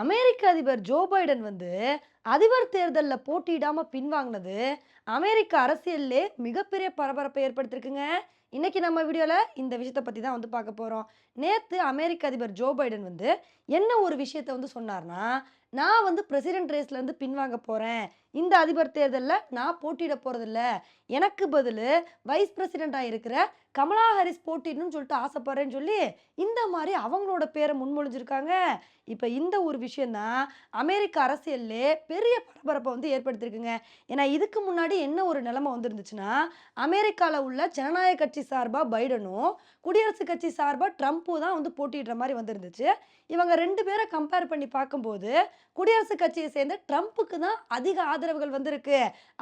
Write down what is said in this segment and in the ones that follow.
அமெரிக்க அதிபர் Joe Biden வந்து அதிபர் தேர்தலில் போட்டியிடாமல் பின்வாங்கினது அமெரிக்க அரசியல்லே மிகப்பெரிய பரபரப்பை ஏற்படுத்தியிருக்குங்க இன்றைக்கி நம்ம வீடியோவில் இந்த விஷயத்தை பற்றி தான் வந்து பார்க்க போகிறோம் நேற்று அமெரிக்க அதிபர் ஜோ பைடன் வந்து என்ன ஒரு விஷயத்தை வந்து சொன்னார்னா நான் வந்து பிரசிடென்ட் ரேஸ்லேருந்து பின்வாங்க போகிறேன் இந்த அதிபர் தேர்தலில் நான் போட்டியிட போகிறதில்ல எனக்கு பதில் வைஸ் பிரசிடெண்ட்டாக இருக்கிற கமலா ஹாரிஸ் போட்டிடணும்னு சொல்லிட்டு ஆசைப்படுறேன்னு சொல்லி இந்த மாதிரி அவங்களோட பேரை முன்மொழிஞ்சிருக்காங்க. இப்போ இந்த ஒரு விஷயந்தான் அமெரிக்க அரசியல்லே பெரிய பரபரப்பை வந்து ஏற்படுத்தியிருக்குங்க ஏன்னா இதுக்கு முன்னாடி என்ன ஒரு நிலைமை வந்துருந்துச்சுன்னா அமெரிக்காவில் உள்ள ஜனநாயக கட்சி சார்பாக பைடனும் குடியரசுக் கட்சி சார்பாக ட்ரம்ப்பும் தான் வந்து போட்டிடுற மாதிரி வந்துருந்துச்சு. இவங்க ரெண்டு பேரை கம்பேர் பண்ணி பார்க்கும்போது குடியரசுக் கட்சியை சேர்ந்த ட்ரம்ப்புக்கு தான் அதிக ஆதரவுகள் வந்திருக்கு.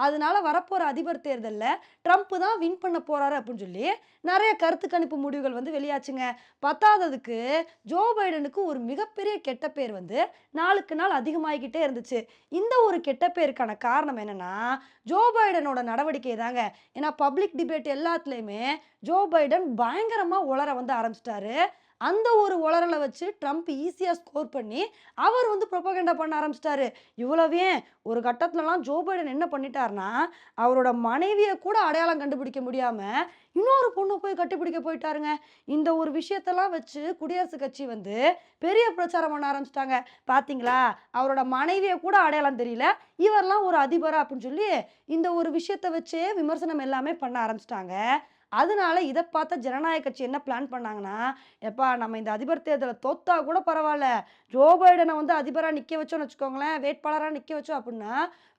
அதனால வரப்போகிற அதிபர் தேர்தலில் ட்ரம்ப் தான் வின் பண்ண போறாரு அப்படின்னு சொல்லி நிறைய கருத்து கணிப்பு முடிவுகள் வந்து வெளியாச்சுங்க. பத்தாததுக்கு ஜோ பைடனுக்கு ஒரு மிகப்பெரிய கெட்ட பேர் வந்து நாளுக்கு நாள் அதிகமாகிக்கிட்டே இருந்துச்சு. இந்த ஒரு கெட்ட பேருக்கான காரணம் என்னன்னா ஜோ பைடனோட நடவடிக்கை தாங்க. ஏன்னா பப்ளிக் டிபேட் எல்லாத்துலேயுமே ஜோ பைடன் பயங்கரமாக உளர வந்து ஆரம்பிச்சிட்டாரு. அந்த ஒரு உளறலை வச்சு ட்ரம்ப் ஈஸியாக ஸ்கோர் பண்ணி அவர் வந்து ப்ரொபகண்டா பண்ண ஆரம்பிச்சிட்டாரு. இவ்வளவே ஒரு கட்டத்துலலாம் ஜோ பைடன் என்ன பண்ணிட்டார்னா அவரோட மனைவியை கூட அடையாளம் கண்டுபிடிக்க முடியாமல் இன்னொரு பொண்ணு போய் கட்டிப்பிடிக்க போயிட்டாருங்க. இந்த ஒரு விஷயத்தெல்லாம் வச்சு குடியரசுக் கட்சி வந்து பெரிய பிரச்சாரம் பண்ண ஆரம்பிச்சிட்டாங்க. பார்த்தீங்களா அவரோட மனைவியை கூட அடையாளம் தெரியல. இவரெல்லாம் ஒரு அதிபரா அப்படின்னு சொல்லி இந்த ஒரு விஷயத்தை வச்சே விமர்சனம் எல்லாமே பண்ண ஆரம்பிச்சிட்டாங்க. அதனால இதை பார்த்த ஜனநாயக கட்சி என்ன பிளான் பண்ணாங்கன்னா எப்பா நம்ம இந்த அதிபர் தேர்தலை தோத்தா கூட பரவாயில்ல ஜோ பைடனை வந்து அதிபராக நிற்க வச்சோன்னு வச்சுக்கோங்களேன் வேட்பாளராக நிற்க வச்சோம் அப்படின்னா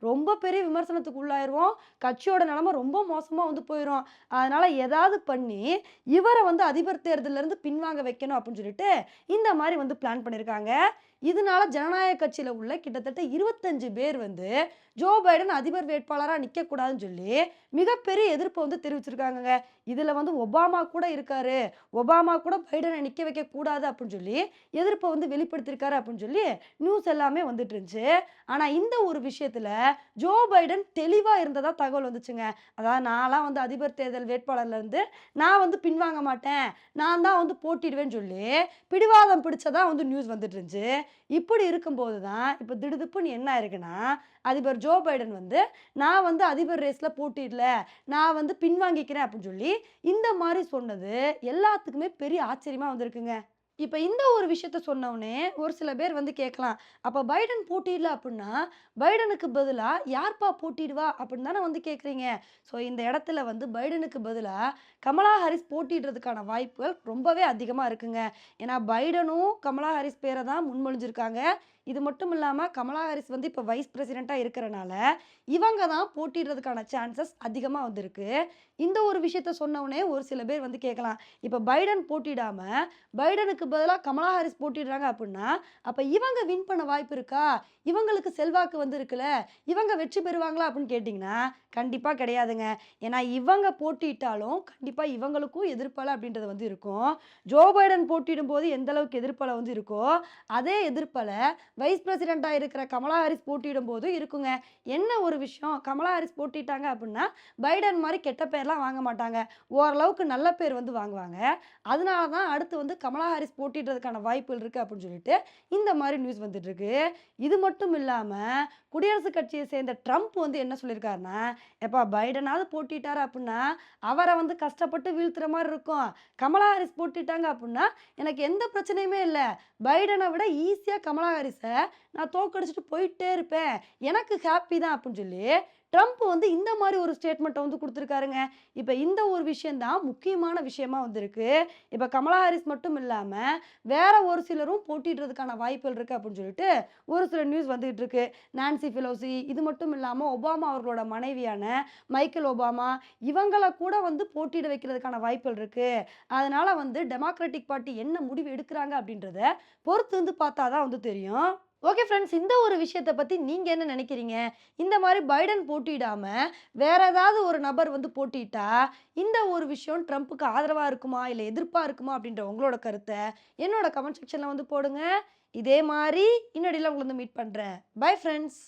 ரொம்ப பெரிய விமர்சனத்துக்கு உள்ளாயிருவோம். கட்சியோட நிலமை ரொம்ப மோசமாக வந்து போயிடும் அதனால் ஏதாவது பண்ணி இவரை வந்து அதிபர் தேர்தலிருந்து பின்வாங்க வைக்கணும் அப்படின்னு சொல்லிட்டு இந்த மாதிரி வந்து பிளான் பண்ணியிருக்காங்க இதனால ஜனநாயக கட்சியில் உள்ள கிட்டத்தட்ட இருபத்தஞ்சு பேர் வந்து ஜோ பைடன் அதிபர் வேட்பாளராக நிற்கக்கூடாதுன்னு சொல்லி மிகப்பெரிய எதிர்ப்பை வந்து தெரிவிச்சிருக்காங்கங்க. இதில் வந்து ஒபாமா கூட இருக்காரு. ஒபாமா கூட பைடனை நிற்க வைக்க கூடாது அப்படின்னு சொல்லி எதிர்ப்பை வந்து வெளிப்படுத்தியிருக்காரு அப்படின்னு சொல்லி நியூஸ் எல்லாமே வந்துட்டு இருந்துச்சு. ஆனால் இந்த ஒரு விஷயத்தில் ஜோ பைடன் தெளிவாக இருந்ததா தகவல் வந்துச்சுங்க. அதாவது நான்லாம் வந்து அதிபர் தேர்தல் வேட்பாளர்லேருந்து நான் வந்து பின்வாங்க மாட்டேன். நான் தான் வந்து போட்டிடுவேன்னு சொல்லி பிடிவாதம் பிடிச்சதா வந்து நியூஸ் வந்துட்டு இருந்துச்சு. இப்படி இருக்கும்போது தான் இப்போ திடுதுப்புன்னு என்ன இருக்குன்னா அதிபர் ஜோ பைடன் வந்து நான் வந்து அதிபர் ரேஸில் போட்டிடல நான் வந்து பின்வாங்கிக்கிறேன் அப்படின்னு சொல்லி இந்த மாதிரி சொன்னது எல்லாத்துக்குமே பெரிய ஆச்சரியமாக வந்திருக்குங்க. இப்போ இந்த ஒரு விஷயத்த சொன்னவொடனே ஒரு சில பேர் வந்து கேட்கலாம். அப்போ பைடன் போட்டியிடல அப்படின்னா பைடனுக்கு பதிலாக யார்ப்பா போட்டிடுவா அப்படின்னு தானே வந்து கேட்குறீங்க. ஸோ இந்த இடத்துல வந்து பைடனுக்கு பதிலாக கமலா ஹாரிஸ் போட்டிடுறதுக்கான வாய்ப்புகள் ரொம்பவே அதிகமாக இருக்குங்க. ஏன்னா பைடனும் கமலா ஹாரிஸ் பேரை தான் முன்மொழிஞ்சிருக்காங்க. இது மட்டும் இல்லாமல் கமலா ஹாரிஸ் வந்து இப்போ வைஸ் பிரசிடெண்ட்டாக இருக்கிறனால இவங்க தான் போட்டிடுறதுக்கான சான்சஸ் அதிகமாக வந்திருக்கு. இந்த ஒரு விஷயத்த சொன்னவுடனே ஒரு சில பேர் வந்து கேட்கலாம். இப்போ பைடன் போட்டிடாமல் பைடனுக்கு பதிலாக கமலா ஹாரிஸ் போட்டிடுறாங்க அப்படின்னா அப்போ இவங்க வின் பண்ண வாய்ப்பு இருக்கா? இவங்களுக்கு செல்வாக்கு வந்து இருக்குல்ல இவங்க வெற்றி பெறுவாங்களா அப்படின்னு கேட்டிங்கன்னா கண்டிப்பாக கிடையாதுங்க. ஏன்னா இவங்க போட்டியிட்டாலும் கண்டிப்பாக இவங்களுக்கும் எதிர்ப்பலை அப்படின்றது வந்து இருக்கும். ஜோ பைடன் போட்டியிடும் போது எந்த அளவுக்கு எதிர்ப்பலை வந்து இருக்கோ அதே எதிர்ப்பலை வைஸ் பிரசிடெண்ட்டாக இருக்கிற கமலா ஹாரிஸ் போட்டியிடும் போது இருக்குங்க. என்ன ஒரு விஷயம்? கமலா ஹாரிஸ் போட்டிட்டாங்க அப்படின்னா பைடன் மாதிரி கெட்ட பேர்லாம் வாங்க மாட்டாங்க. ஓரளவுக்கு நல்ல பேர் வந்து வாங்குவாங்க. அதனால தான் அடுத்து வந்து கமலா ஹாரிஸ் போட்டிடுறதுக்கான வாய்ப்புகள் இருக்குது அப்படின்னு சொல்லிட்டு இந்த மாதிரி நியூஸ் வந்துட்டுருக்கு. இது மட்டும் இல்லாமல் குடியரசுக் கட்சியை சேர்ந்த ட்ரம்ப் வந்து என்ன சொல்லியிருக்காருன்னா எப்பா பைடனாவது போட்டிட்டார் அப்படின்னா அவரை வந்து கஷ்டப்பட்டு வீழ்த்துற மாதிரி இருக்கும். கமலா ஹாரிஸ் போட்டிட்டாங்க அப்படின்னா எனக்கு எந்த பிரச்சனையுமே இல்லை. பைடனை விட ஈஸியாக கமலா ஹாரிஸை நான் தோக்கடிச்சிட்டு போயிட்டே இருப்பேன். எனக்கு ஹாப்பி தான் அப்படின்னு சொல்லி ட்ரம்ப் வந்து இந்த மாதிரி ஒரு ஸ்டேட்மெண்ட்டை வந்து கொடுத்துருக்காருங்க. இப்போ இந்த ஒரு விஷயந்தான் முக்கியமான விஷயமா வந்திருக்கு. இப்போ கமலா ஹாரிஸ் மட்டும் இல்லாமல் வேற ஒரு சிலரும் போட்டிடுறதுக்கான வாய்ப்புகள் இருக்குது அப்படின்னு சொல்லிட்டு ஒரு சில நியூஸ் வந்துகிட்டு இருக்கு. நான்சி ஃபிலோசி இது மட்டும் இல்லாமல் ஒபாமா அவர்களோட மனைவியான மைக்கேல் ஒபாமா இவங்களை கூட வந்து போட்டியிட வைக்கிறதுக்கான வாய்ப்புகள் இருக்குது அதனால வந்து டெமோக்ராட்டிக் பார்ட்டி என்ன முடிவு எடுக்கிறாங்க அப்படின்றத பொறுத்து வந்து பார்த்தா தான் வந்து தெரியும். ஓகே ஃப்ரெண்ட்ஸ் இந்த ஒரு விஷயத்தை பற்றி நீங்கள் என்ன நினைக்கிறீங்க? இந்த மாதிரி பைடன் போட்டியிடாமல் வேற ஏதாவது ஒரு நபர் வந்து போட்டிட்டா இந்த ஒரு விஷயம் ட்ரம்ப்புக்கு ஆதரவாக இருக்குமா? இல்லை எதிர்ப்பாக இருக்குமா? அப்படின்ற உங்களோட கருத்தை என்னோட கமெண்ட் செக்ஷனில் வந்து போடுங்க. இதே மாதிரி இன்னடியில் உங்களை வந்து மீட் பண்ணுறேன் பை ஃப்ரெண்ட்ஸ்